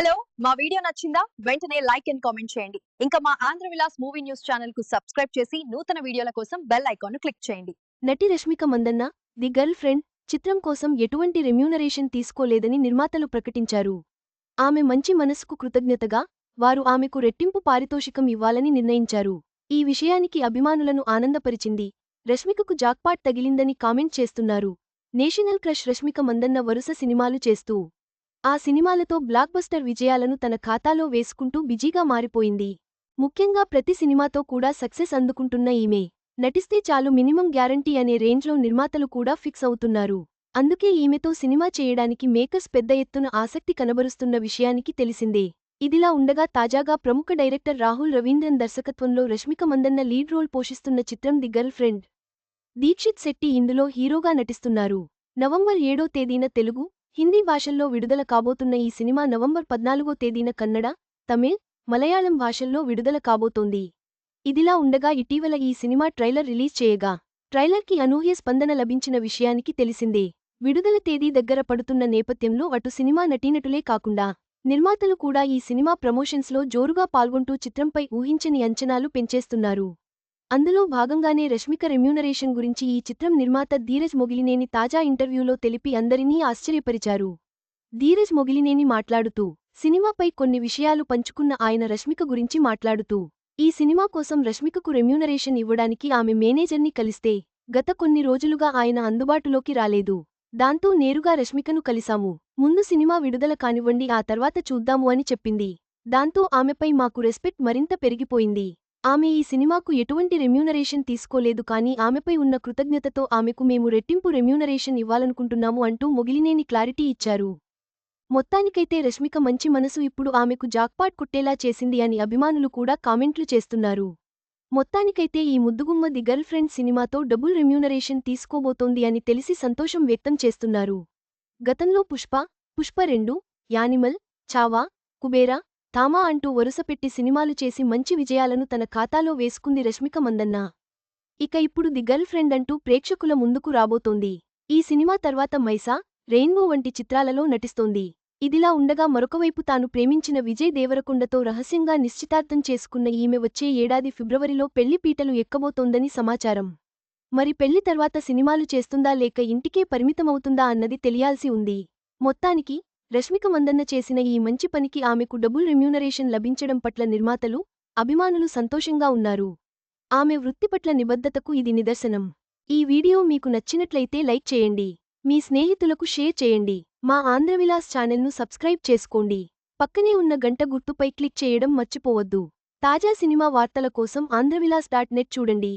Hello మా video నచ్చిందా? వెంటనే లైక్ అండ్ కామెంట్ చేయండి. ఇంకా మా ఆంధ్ర విలాస్ మూవీ న్యూస్ ఛానల్కు సబ్స్క్రైబ్ చేసి నూతన వీడియోల కోసం బెల్ ఐకాన్ క్లిక్ చేయండి. నటి Rashmika Mandanna the girlfriend చిత్రం కోసం ఎటువంటి రెమ్యూనరేషన్ తీసుకోలేదని నిర్మాతలు ప్రకటించారు. ఆమె మంచి మనసుకు కృతజ్ఞతగా వారు ఆమెకు రెట్టింపు పారితోషికం ఇవ్వాలని నిర్ణయించారు. ఈ విషయానికి అభిమానులను ఆనందపరిచింది. రష్మికకు జాక్పాట్ తగిలిందని కామెంట్ చేస్తున్నారు. నేషనల్ క్రష్ రష్మిక మందన్న వరుస సినిమాలు చేస్తూ ఆ సినిమాలతో బ్లాక్బస్టర్ విజయాలను తన ఖాతాలో వేసుకుంటూ బిజీగా మారిపోయింది. ముఖ్యంగా ప్రతి సినిమాతో కూడా సక్సెస్ అందుకుంటున్న ఈమె. నటిస్తే చాలు మినిమం గ్యారంటీ అనే రేంజ్లో నిర్మాతలు కూడా ఫిక్స్ అవుతున్నారు. అందుకే ఈమెతో సినిమా చేయడానికి మేకర్స్ పెద్ద ఎత్తున ఆసక్తి కనబరుస్తున్న విషయానికి తెలిసిందే. ఇదిలా ఉండగా తాజాగా ప్రముఖ డైరెక్టర్ రాహుల్ రవీంద్రన్ దర్శకత్వంలో రష్మిక మందన్న లీడ్ రోల్ పోషిస్తున్న చిత్రం the girlfriend. Dikshit Shetty ఇందులో హీరోగా నటిస్తున్నారు. నవంబర్ ఏడో తేదీన తెలుగు హిందీ భాషల్లో విడుదల కాబోతున్న ఈ సినిమా నవంబర్ పద్నాలుగో తేదీన కన్నడ తమిళ్ మలయాళం భాషల్లో విడుదల కాబోతోంది. ఇదిలా ఉండగా ఇటీవల ఈ సినిమా ట్రైలర్ రిలీజ్ చేయగా ట్రైలర్కి అనూహ్య స్పందన లభించిన విషయానికి తెలిసిందే. విడుదల తేదీ దగ్గర పడుతున్న నేపథ్యంలో అటు సినిమా నటీనటులే కాకుండా నిర్మాతలు కూడా ఈ సినిమా ప్రమోషన్స్లో జోరుగా పాల్గొంటూ చిత్రంపై ఊహించని అంచనాలు పెంచేస్తున్నారు. అందులో భాగంగానే రష్మిక రెమ్యూనరేషన్ గురించి ఈ చిత్రం నిర్మాత ధీరజ్ మొగిలినేని తాజా ఇంటర్వ్యూలో తెలిపి అందరినీ ఆశ్చర్యపరిచారు. ధీరజ్ మొగిలినేని మాట్లాడుతూ సినిమాపై కొన్ని విషయాలు పంచుకున్న ఆయన రష్మిక గురించి మాట్లాడుతూ ఈ సినిమా కోసం రష్మికకు రెమ్యూనరేషన్ ఇవ్వడానికి ఆమె మేనేజర్ని కలిస్తే గత కొన్ని రోజులుగా ఆయన అందుబాటులోకి రాలేదు. దాంతో నేరుగా రష్మికను కలిశాము. ముందు సినిమా విడుదల కానివ్వండి ఆ తర్వాత చూద్దాము అని చెప్పింది. దాంతో ఆమెపై మాకు రెస్పెక్ట్ మరింత పెరిగిపోయింది. ఆమె ఈ సినిమాకు ఎటువంటి రెమ్యూనరేషన్ తీసుకోలేదు కానీ ఆమెపై ఉన్న కృతజ్ఞతతో ఆమెకు మేము రెట్టింపు రెమ్యూనరేషన్ ఇవ్వాలనుకుంటున్నాము అంటూ మొగిలినేని క్లారిటీ ఇచ్చారు. మొత్తానికైతే రష్మిక మంచి మనసు ఇప్పుడు ఆమెకు జాక్పాట్ కుట్టేలా చేసింది అని అభిమానులు కూడా కామెంట్లు చేస్తున్నారు. మొత్తానికైతే ఈ ముద్దుగుమ్మ ది గర్ల్ ఫ్రెండ్ సినిమాతో డబుల్ రెమ్యూనరేషన్ తీసుకోబోతోంది అని తెలిసి సంతోషం వ్యక్తం చేస్తున్నారు. గతంలో పుష్ప పుష్ప రెండు యానిమల్ చావా కుబేరా తామా అంటూ వరుసపెట్టి సినిమాలు చేసి మంచి విజయాలను తన ఖాతాలో వేసుకుంది రష్మిక మందన్న. ఇక ఇప్పుడు ది గర్ల్ ఫ్రెండ్ అంటూ ప్రేక్షకుల ముందుకు రాబోతోంది. ఈ సినిమా తర్వాత మైసా రెయిన్బో వంటి చిత్రాలలో నటిస్తోంది. ఇదిలా ఉండగా మరొకవైపు తాను ప్రేమించిన విజయ్ దేవరకొండతో రహస్యంగా నిశ్చితార్థం చేసుకున్న ఈమె వచ్చే ఏడాది ఫిబ్రవరిలో పెళ్ళి పీటలు ఎక్కబోతోందని సమాచారం. మరి పెళ్ళి తర్వాత సినిమాలు చేస్తుందా లేక ఇంటికే పరిమితమవుతుందా అన్నది తెలియాల్సి ఉంది. మొత్తానికి రష్మిక మందన్న చేసిన ఈ మంచి పనికి ఆమెకు డబుల్ రెమ్యూనరేషన్ లభించడం పట్ల నిర్మాతలు అభిమానులు సంతోషంగా ఉన్నారు. ఆమె వృత్తి పట్ల నిబద్ధతకు ఇది నిదర్శనం. ఈ వీడియో మీకు నచ్చినట్లయితే లైక్ చేయండి. మీ స్నేహితులకు షేర్ చేయండి. మా ఆంధ్రవిలాస్ ఛానల్ను సబ్స్క్రైబ్ చేసుకోండి. పక్కనే ఉన్న గంట గుర్తుపై క్లిక్ చేయడం మర్చిపోవద్దు. తాజా సినిమా వార్తల కోసం ఆంధ్రవిలాస్ డాట్ నెట్ చూడండి.